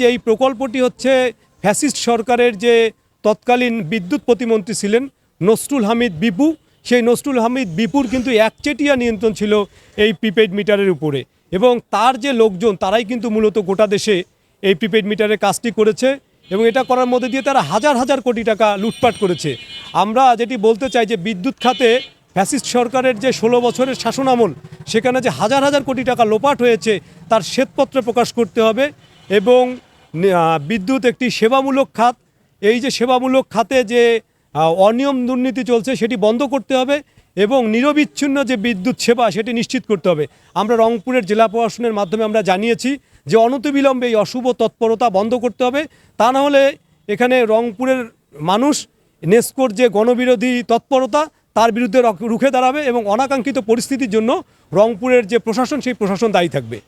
যে এই প্রকল্পটি হচ্ছে ফ্যাসিস্ট সরকারের যে তৎকালীন বিদ্যুৎ প্রতিমন্ত্রী ছিলেন নসরুল হামিদ বিপু, সেই নসরুল হামিদ বিপুর কিন্তু একচেটিয়া নিয়ন্ত্রণ ছিল এই প্রিপেড মিটারের উপরে এবং তার যে লোকজন, তারাই কিন্তু মূলত গোটা দেশে এই প্রিপেড মিটারের কাজটি করেছে এবং এটা করার মধ্যে দিয়ে তারা হাজার হাজার কোটি টাকা লুটপাট করেছে। আমরা যেটি বলতে চাই যে বিদ্যুৎ খাতে ফ্যাসিস্ট সরকারের যে ষোলো বছরের শাসনামল, সেখানে যে হাজার হাজার কোটি টাকা লোপাট হয়েছে, তার শ্বেতপত্র প্রকাশ করতে হবে এবং বিদ্যুৎ একটি সেবামূলক খাত। এই যে সেবামূলক খাতে যে অনিয়ম দুর্নীতি চলছে, সেটি বন্ধ করতে হবে এবং নিরবিচ্ছিন্ন যে বিদ্যুৎ সেবা, সেটি নিশ্চিত করতে হবে। আমরা রংপুরের জেলা প্রশাসনের মাধ্যমে আমরা জানিয়েছি যে অনতিবিলম্বে এই অশুভ তৎপরতা বন্ধ করতে হবে। তা না হলে এখানে রংপুরের মানুষ, নেস্কোর যে গণবিরোধী তৎপরতা, তার বিরুদ্ধে রুখে দাঁড়াবে এবং অনাকাঙ্ক্ষিত পরিস্থিতির জন্য রংপুরের যে প্রশাসন, সেই প্রশাসন দায়ী থাকবে।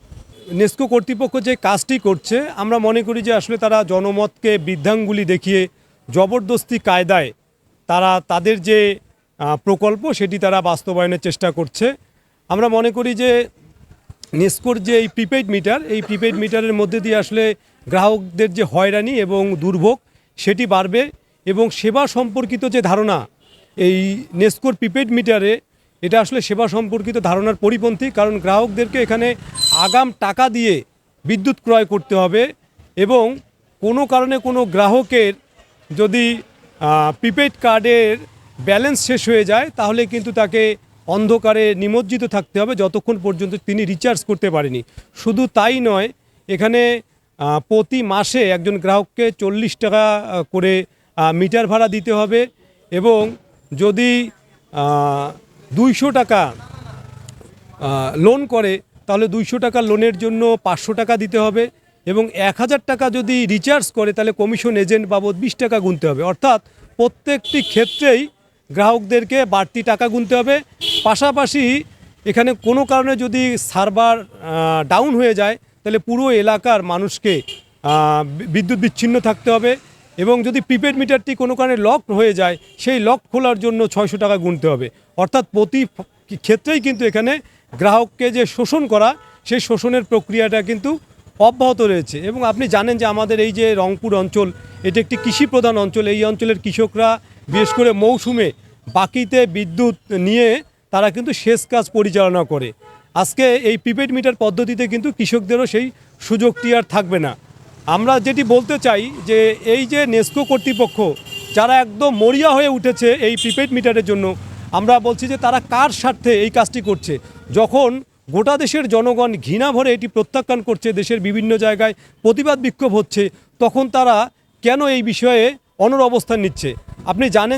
নেস্কো কর্তৃপক্ষ যে কাজটি করছে, আমরা মনে করি যে আসলে তারা জনমতকে বৃদ্ধাঙ্গুলি দেখিয়ে জবরদস্তি কায়দায় তারা তাদের যে প্রকল্প সেটি তারা বাস্তবায়নের চেষ্টা করছে। আমরা মনে করি যে নেস্কোর যে এই প্রিপেড মিটার এই প্রিপেড মিটারের মধ্যে দিয়ে আসলে গ্রাহকদের যে হয়রানি এবং দুর্ভোগ সেটি বাড়বে এবং সেবা সম্পর্কিত যে ধারণা, এই নেস্কোর প্রিপেড মিটারে এটা আসলে সেবা সম্পর্কিত ধারণার পরিপন্থী, কারণ গ্রাহকদেরকে এখানে আগাম টাকা দিয়ে বিদ্যুৎ ক্রয় করতে হবে এবং কোনো কারণে কোনো গ্রাহকের যদি প্রিপেড কার্ডের ব্যালেন্স শেষ হয়ে যায়, তাহলে কিন্তু তাকে অন্ধকারে নিমজ্জিত থাকতে হবে যতক্ষণ পর্যন্ত তিনি রিচার্জ করতে পারেনি। শুধু তাই নয়, এখানে প্রতি মাসে একজন গ্রাহককে চল্লিশ টাকা করে মিটার ভাড়া দিতে হবে এবং যদি দুইশো টাকা লোন করে, তাহলে দুইশো টাকা লোনের জন্য পাঁচশো টাকা দিতে হবে এবং এক হাজার টাকা যদি রিচার্জ করে, তাহলে কমিশন এজেন্ট বাবদ বিশ টাকা গুনতে হবে। অর্থাৎ প্রত্যেকটি ক্ষেত্রেই গ্রাহকদেরকে বাড়তি টাকা গুনতে হবে। পাশাপাশি এখানে কোনো কারণে যদি সার্ভার ডাউন হয়ে যায়, তাহলে পুরো এলাকার মানুষকে বিদ্যুৎ বিচ্ছিন্ন থাকতে হবে। এবং যদি প্রিপেড মিটারটি কোনো কারণে লক হয়ে যায়, সেই লক খোলার জন্য ছয়শো টাকা গুনতে হবে। অর্থাৎ প্রতি ক্ষেত্রেই কিন্তু এখানে গ্রাহককে যে শোষণ করা, সেই শোষণের প্রক্রিয়াটা কিন্তু অব্যাহত রয়েছে। এবং আপনি জানেন যে আমাদের এই যে রংপুর অঞ্চল, এটি একটি কৃষি প্রধান অঞ্চল। এই অঞ্চলের কৃষকরা বিশেষ করে মৌসুমে বাকিতে বিদ্যুৎ নিয়ে তারা কিন্তু সেচ কাজ পরিচালনা করে। আজকে এই প্রিপেড মিটার পদ্ধতিতে কিন্তু কৃষকদেরও সেই সুযোগটি আর থাকবে না। আমরা যেটি বলতে চাই যে এই যে নেস্কো কর্তৃপক্ষ, যারা একদম মরিয়া হয়ে উঠেছে এই প্রিপেড মিটারের জন্য, আমরা বলছি যে তারা কার স্বার্থে এই কাজটি করছে? যখন গোটা দেশের জনগণ ঘৃণা ভরে এটি প্রত্যাখ্যান করছে, দেশের বিভিন্ন জায়গায় প্রতিবাদ বিক্ষোভ হচ্ছে, তখন তারা কেন এই বিষয়ে অনর অবস্থান নিচ্ছে? আপনি জানেন